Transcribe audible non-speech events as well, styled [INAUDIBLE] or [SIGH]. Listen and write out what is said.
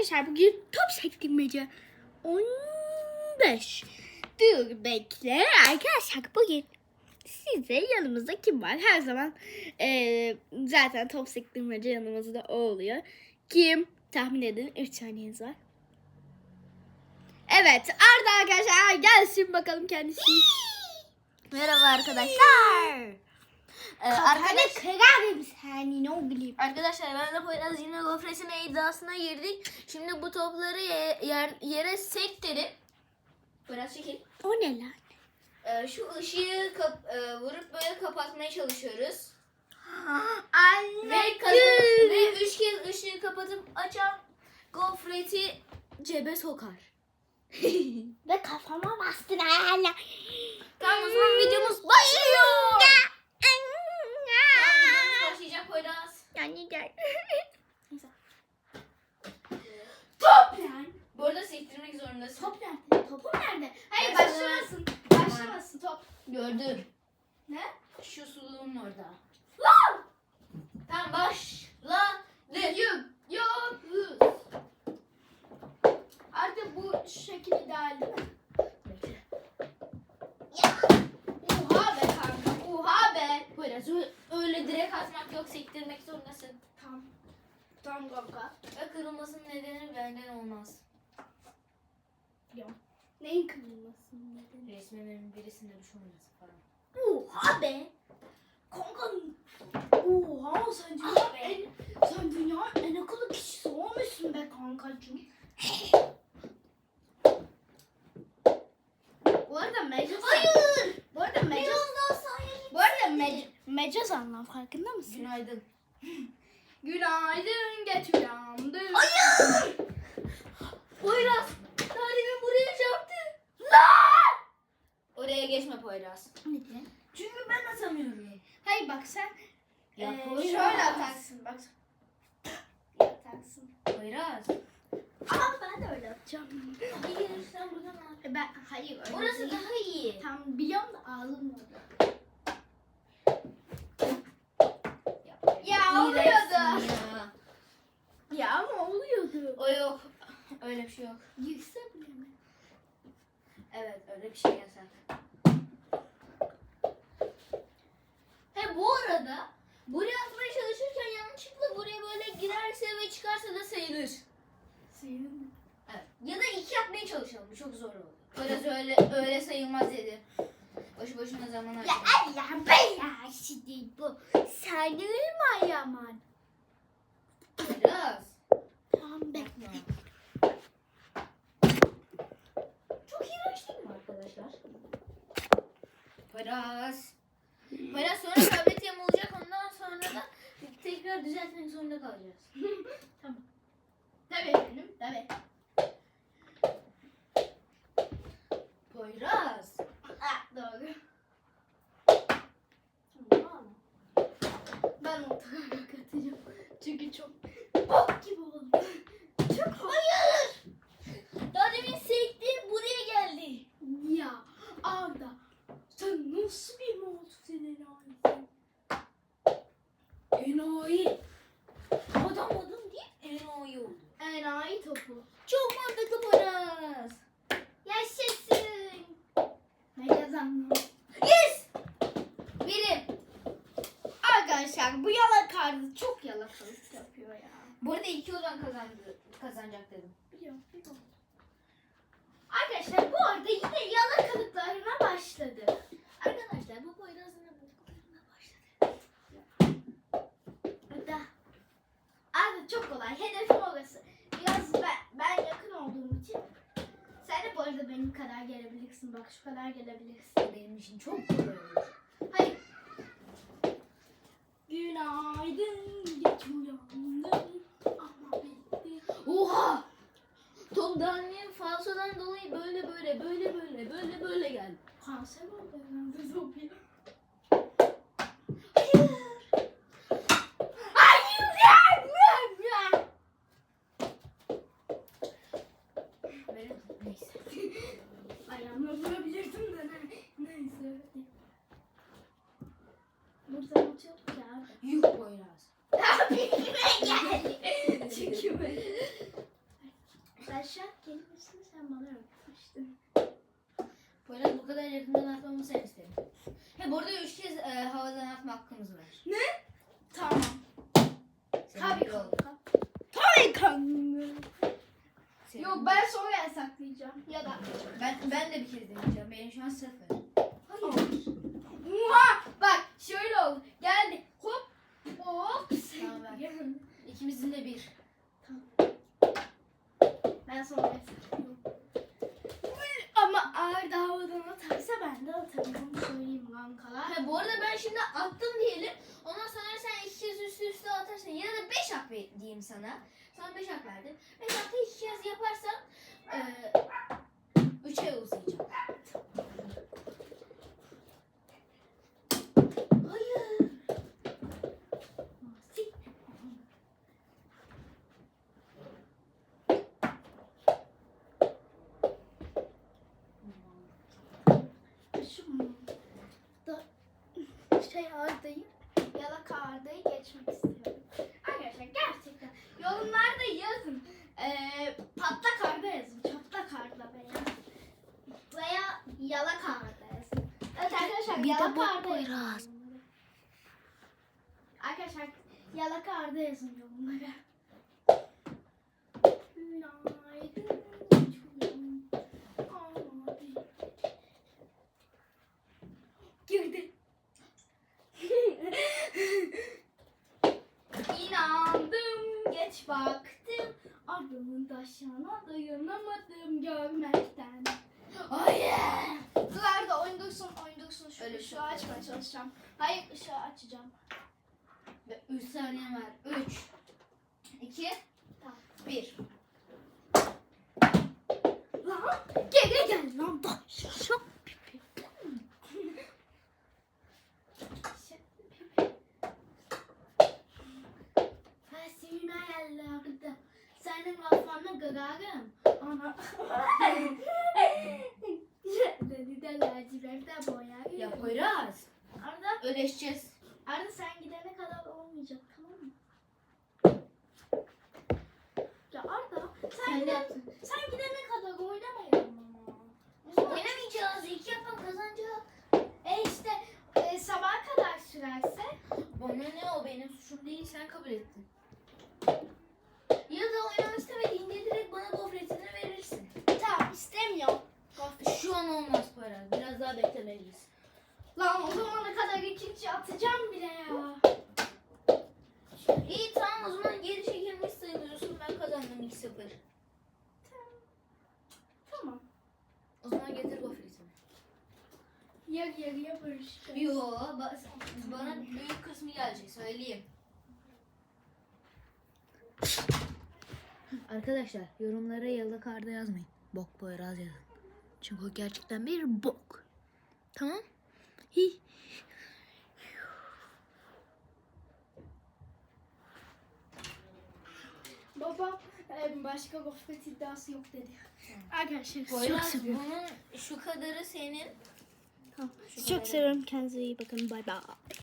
Arkadaşlar bugün top sektirmece 15. Dur bekle. Arkadaşlar bugün size yanımızda kim var? Her zaman eee, zaten top sektirmece yanımızda o oluyor. Kim? Tahmin edin 3 saniyeniz var. Evet Arda arkadaşlar gelsin bakalım kendisi. Merhaba arkadaşlar. Ee, arkadaş, kırarım seni ne bileyim. arkadaşlar ben de Poyraz yine gofresine iddiasına girdik. Şimdi bu topları ye- yer, yere sektirip Poyraz çekil. O ne lan? Ee, şu ışığı kap- e, vurup böyle kapatmaya çalışıyoruz. [GASPS] Ve, kazan- ve üç kez ışığı kapatıp açan gofreti cebe sokar. [LAUGHS] Ve kafama bastın hala. Tamam o zaman videomuz başlıyor. Tamam, videomuz başlayacak Yani gel. Top lan. Bu arada sektirmek zorundasın. Top nerede? Topu nerede? Hayır başlamasın. Başlamasın top. Gördüm. Ne? Şu suluğun orada. Lan! Tamam başla. Yok. Yok. Artık bu şekil ideal değil mi? Oha be kanka. Oha be. Biraz öyle direkt atmak yok sektirmek zorundasın. Tamam. Tamam kanka. Ve kırılmasının nedeni benden olmaz. Yok. Neyin kırılmasın nedeni? Resmimin birisinde bir olmasın falan. Oha be. Kanka. Oha sen dünyanın Ah en, sen dünyanın en akıllı kişisi olmuşsun be kankacığım. Bu arada mecaz. Hayır. Bu arada mecaz. Me mecaz anlam farkında mısın? Günaydın. [LAUGHS] Günaydın geç uyandım. Hayır. Poyraz. Tarimin buraya çarptı. Oraya geçme Poyraz. Neden? Çünkü ben atamıyorum. Hayır bak sen Ya eee, Poyraz. şöyle atarsın bak. Atarsın. Poyraz. Ama ben de öyle atacağım. Hayır sen buradan at. E Ben hayır öyle Orası değil. daha iyi. Tam biliyorum da ağzım orada. Ya İğrençsin oluyordu. Ya. Ya ama oluyordu. O yok. Öyle bir şey yok. Yükse bile mi? Evet öyle bir şey yasak. He bu arada buraya atmaya çalışırken yanlışlıkla buraya böyle girerse ve çıkarsa da sayılır. Sayılır mı? Evet. Ya da iki yapmaya çalışalım. Bu çok zor oldu. Biraz öyle öyle sayılmaz dedi. Boşu boşuna zaman Ya harcadım. Allah be ya şimdi bu. Sayılır mı Yaman? Biraz. Tamam be. Çok iğrenç değil mi arkadaşlar? Biraz. Biraz sonra tablet yamulacak ondan sonra da tekrar düzeltmek zorunda kalacağız. Tabii efendim tabii. Poyraz. Ah, doğru. Tamam. Ben ortaya katacağım. Çünkü çok bok gibi oldu. Çok Hayır. Daha demin sekti buraya geldi. Ya Arda sen nasıl bir mutsuz enayisin? Enayi. Adam adam değil enayi oldu. Enayi topu. Çok mantıklı Poyraz. Yaşasın. Ne kazandım? Yes. Birim. Arkadaşlar bu yalakalı çok yalakalık yapıyor ya. Bu arada iki olan kazandı, kazanacak dedim. Biliyorum, biliyorum. Arkadaşlar bu arada yine yalakalıklarına başladı. Arkadaşlar bu Poyraz'ın yaptıklarına başladı. Arda. Arda çok kolay. Hedefim orası. Biraz ben, ben yakın olduğum için. Sen de bu arada benim kadar gelebilirsin. Bak şu kadar gelebilirsin. Benim için çok kolay olur. Hayır. Günaydın. Geç uyandım. Oha! Top Daniel falsodan dolayı böyle böyle böyle böyle böyle böyle geldi. Kanser oldu herhalde zombi. Hayır. Hayır. Verin. Neyse. Ayağımla vurabilirdim de ne- neyse. Buradan atıyorduk ya abi. Yuh Poyraz. Abi kime geldi? Çünkü ben. geçtin. Poyraz bu kadar yakından atmamı sen istedin. He bu arada üç kez e, havadan atma hakkımız var. Tamam. Senin Tabii kanka. Tabii kanka. Senin- Yok ben sonra yasaklayacağım. Ya da ben, ben de bir kez deneyeceğim. Benim şu an sıfır. Hayır. Muha! Bak şöyle oldu. Geldi. Hop. Hop. Tamam, İkimizin de bir. Ben sonra yasaklıyorum. Ama ağır da havadan atarsa ben de atarım. Onu söyleyeyim kankalar. Ha, bu arada attım diyelim. Ondan sonra sen iki kez üstü atarsın. Ya da beş hak diyeyim sana. Sana beş hak verdim. Beş hakta iki kez yaparsan e, üçe. Hayır. Şu mu? Da şey ardayı, yalaka ardayı geçmek istiyorum. Arkadaşlar gerçekten yorumlarda yazın. Ee, patlak arda yazın. Çatlak arda veya veya yalaka arda yazın. Evet arkadaşlar bir de bok arda yazın. Arkadaşlar yalaka arda yazın yorumlara. Taşına dayanamadım görmekten. Hayır. Dur Arda oyun dursun, oyun dursun. Şu Öyle ışığı açmaya çalışacağım. Hayır ışığı açacağım. Ve üç saniye var. Üç. iki, Tamam. bir. Lan geri gel lan da. Şok. Fasina yerlerde. Senin kafanı kırarım. Ana. Dedi de laciverte boyarım. Ya Poyraz. Arda, Ödeşeceğiz. Arda sen gidene kadar olmayacak tamam mı? Ya Arda sen, Sen de gidene, yaptın. sen gidene kadar oynamayalım ama. O zaman- Oynamayacağız. İki yapan kazanacak. E işte e, sabaha kadar sürerse Bana ne o benim suçum değil sen kabul ettin. Da oynamak istemediğinde direkt bana gofretini verirsin. tamam istemiyorum. Şu an olmaz Poyraz. Biraz daha beklemeliyiz. Lan o zamana kadar ikinci atacağım bile ya. İyi tamam o zaman geri çekilmiş sayılıyorsun. Ben kazandım 2-0. Tamam. O zaman getir gofretini. Yarı yarıya bölüşeceğiz. Yo ba- bana büyük kısmı gelecek söyleyeyim. Arkadaşlar yorumlara yalak arda yazmayın. Bok Poyraz yazın. Çünkü o gerçekten bir bok. Tamam? Hi. Babam e, başka gofret iddiası yok dedi. Arkadaşlar çok Poyraz seviyorum. bunun şu kadarı senin. Çok seviyorum. Kendinize iyi bakın. Bay bay.